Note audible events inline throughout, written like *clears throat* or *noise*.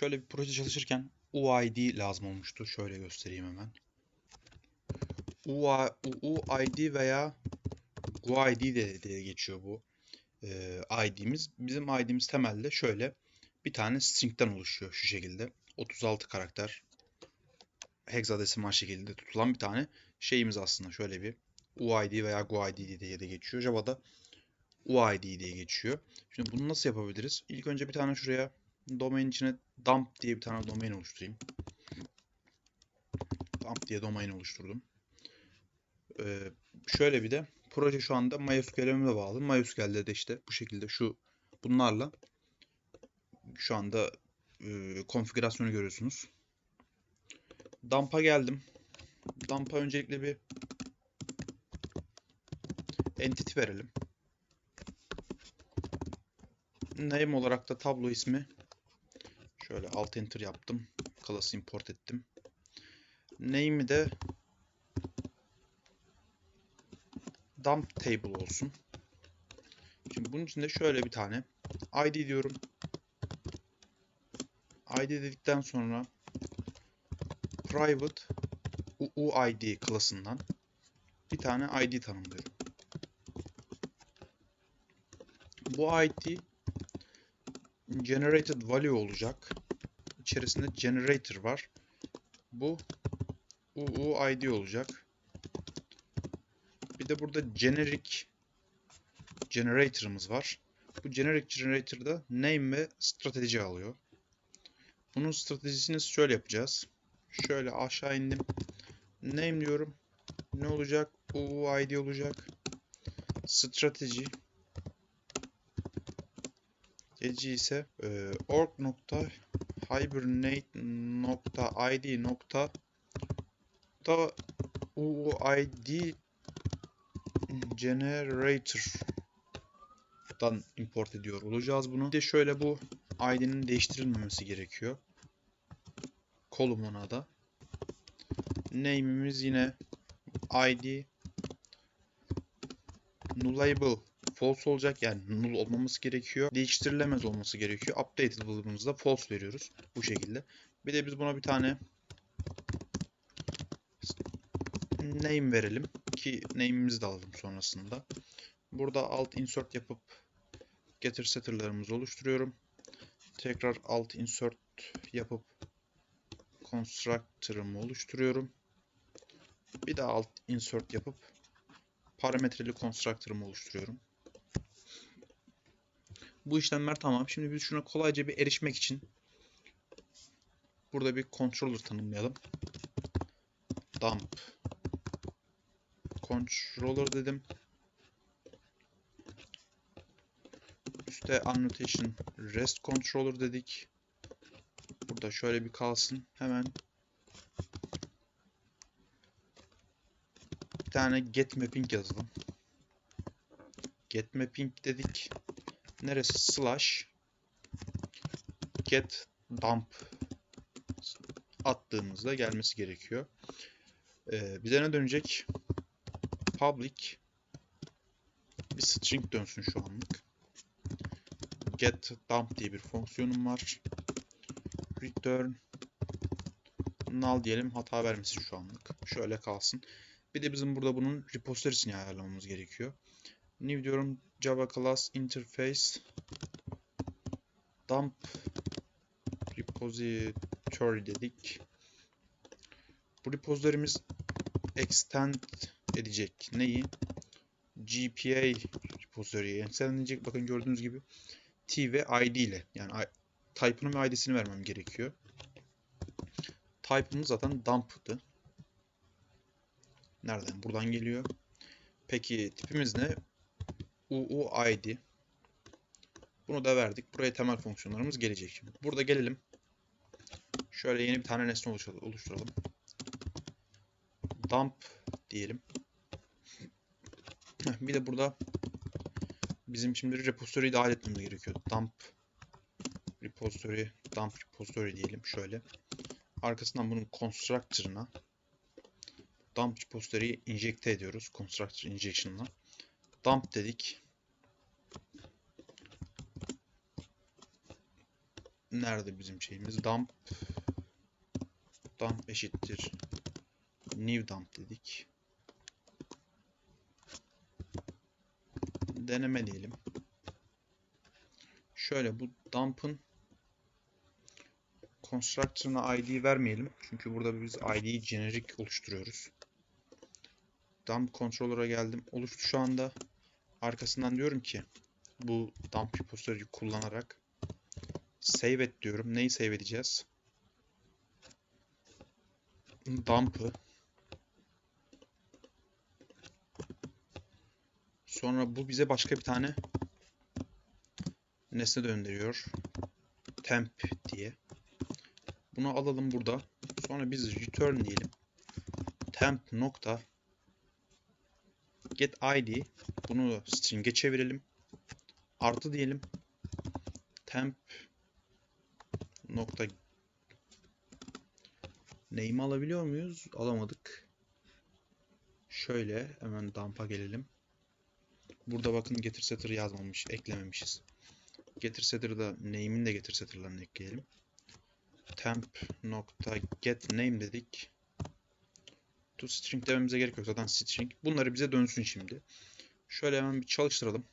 şöyle bir proje çalışırken UID lazım olmuştu. Şöyle göstereyim hemen. UID veya GUID de diye geçiyor bu e, ID'miz. Bizim ID'miz temelde şöyle bir tane string'den oluşuyor şu şekilde. 36 karakter hexadesimal şekilde tutulan bir tane şeyimiz aslında şöyle bir UID veya GUID diye de geçiyor. Java'da UID diye geçiyor. Şimdi bunu nasıl yapabiliriz? İlk önce bir tane şuraya domain içine dump diye bir tane domain oluşturayım. Dump diye domain oluşturdum. Ee, şöyle bir de proje şu anda MySQL'ime bağlı. MySQL'de de işte bu şekilde şu bunlarla şu anda e, konfigürasyonu görüyorsunuz. Dump'a geldim. Dump'a öncelikle bir entity verelim. Name olarak da tablo ismi şöyle alt enter yaptım. Class import ettim. Name'i de dump table olsun. Şimdi bunun için de şöyle bir tane id diyorum. id dedikten sonra private uuid klasından bir tane id tanımlıyorum. Bu id generated value olacak. İçerisinde generator var. Bu uuid olacak. Bir de burada generic generator'ımız var. Bu generic generator'da name ve strateji alıyor. Bunun stratejisini şöyle yapacağız. Şöyle aşağı indim. Name diyorum. Ne olacak? UUID olacak. Strateji. Strateji ise e, org hibernate nokta UUID generator'dan import ediyor olacağız bunu. Bir de şöyle bu id'nin değiştirilmemesi gerekiyor. Kolumuna da. Name'imiz yine id nullable false olacak yani null olmaması gerekiyor. Değiştirilemez olması gerekiyor. Updateable'ımızda false veriyoruz bu şekilde. Bir de biz buna bir tane name verelim ki name'imizi de alalım sonrasında. Burada alt insert yapıp getir setter'larımızı oluşturuyorum. Tekrar alt insert yapıp constructor'ımı oluşturuyorum. Bir daha alt insert yapıp parametreli constructor'ımı oluşturuyorum. Bu işlemler tamam. Şimdi biz şuna kolayca bir erişmek için burada bir controller tanımlayalım. Dump controller dedim. Üste annotation rest controller dedik. Burada şöyle bir kalsın. Hemen bir tane get mapping yazalım. Get mapping dedik. Neresi? Slash get dump attığımızda gelmesi gerekiyor. Ee, bize ne dönecek? public bir string dönsün şu anlık. Get dump diye bir fonksiyonum var. Return null diyelim hata vermesin şu anlık. Şöyle kalsın. Bir de bizim burada bunun repository'sini ayarlamamız gerekiyor. New diyorum Java class interface dump repository dedik. Bu repository'miz extend edecek. Neyi? GPA repository'ye edecek. Bakın gördüğünüz gibi T ve ID ile. Yani type'ının ve ID'sini vermem gerekiyor. Type'ımız zaten dump'tı. Nereden? Buradan geliyor. Peki tipimiz ne? UUID. Bunu da verdik. Buraya temel fonksiyonlarımız gelecek şimdi. Burada gelelim. Şöyle yeni bir tane nesne oluşturalım. Dump diyelim. *clears throat* Bir de burada bizim şimdi repository'yi dahil etmemiz gerekiyor. Dump repository, dump repository diyelim şöyle. Arkasından bunun constructor'ına dump repository'yi injekte ediyoruz. Constructor injection'la. Dump dedik. nerede bizim şeyimiz? Dump dump eşittir new dump dedik. Deneme diyelim. Şöyle bu dump'ın constructor'ına id vermeyelim. Çünkü burada biz id'yi generic oluşturuyoruz. Dump controller'a geldim. Oluştu şu anda. Arkasından diyorum ki bu dump repository'yi kullanarak save et diyorum. Neyi save edeceğiz? Dump'ı. Sonra bu bize başka bir tane nesne döndürüyor. Temp diye. Bunu alalım burada. Sonra biz return diyelim. Temp nokta get id bunu string'e çevirelim. Artı diyelim. Temp nokta name alabiliyor muyuz? Alamadık. Şöyle hemen dump'a gelelim. Burada bakın getir setter yazmamış, eklememişiz. Getir setter'da name'in de getir setter'larını ekleyelim. Temp nokta get name dedik. To string dememize gerek yok zaten string. Bunları bize dönsün şimdi. Şöyle hemen bir çalıştıralım.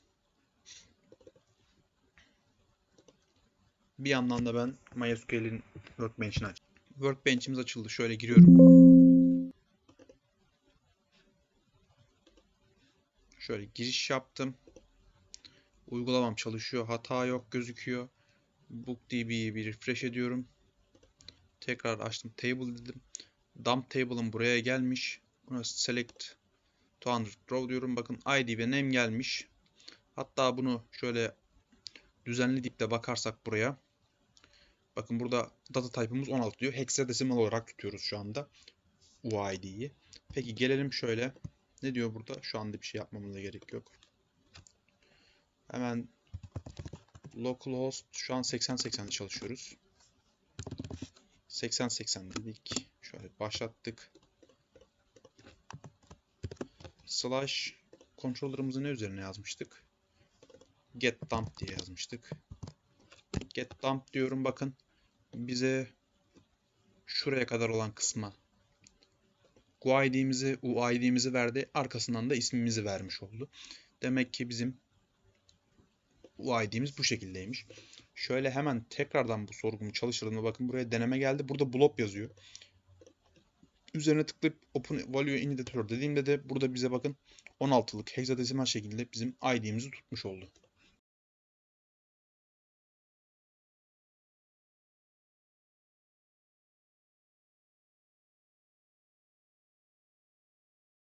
Bir yandan da ben MySQL'in Workbench'ini aç. Workbench'imiz açıldı. Şöyle giriyorum. Şöyle giriş yaptım. Uygulamam çalışıyor. Hata yok gözüküyor. BookDB'yi bir refresh ediyorum. Tekrar açtım. Table dedim. Dump table'ım buraya gelmiş. Buna select 200 row diyorum. Bakın ID ve name gelmiş. Hatta bunu şöyle düzenli dipte bakarsak buraya. Bakın burada data type'ımız 16 diyor. Hexadesimal olarak tutuyoruz şu anda. UID'yi. Peki gelelim şöyle. Ne diyor burada? Şu anda bir şey yapmamıza gerek yok. Hemen localhost şu an 80-80'de çalışıyoruz. 80-80 dedik. Şöyle başlattık. Slash controller'ımızı ne üzerine yazmıştık? Get dump diye yazmıştık. Get dump diyorum bakın. Bize şuraya kadar olan kısma UID'mizi, UID'mizi verdi. Arkasından da ismimizi vermiş oldu. Demek ki bizim UID'miz bu şekildeymiş. Şöyle hemen tekrardan bu sorgumu çalıştırdığımda bakın buraya deneme geldi. Burada blob yazıyor. Üzerine tıklayıp Open Value Indicator dediğimde de burada bize bakın 16'lık hexadesimal şekilde bizim ID'mizi tutmuş oldu.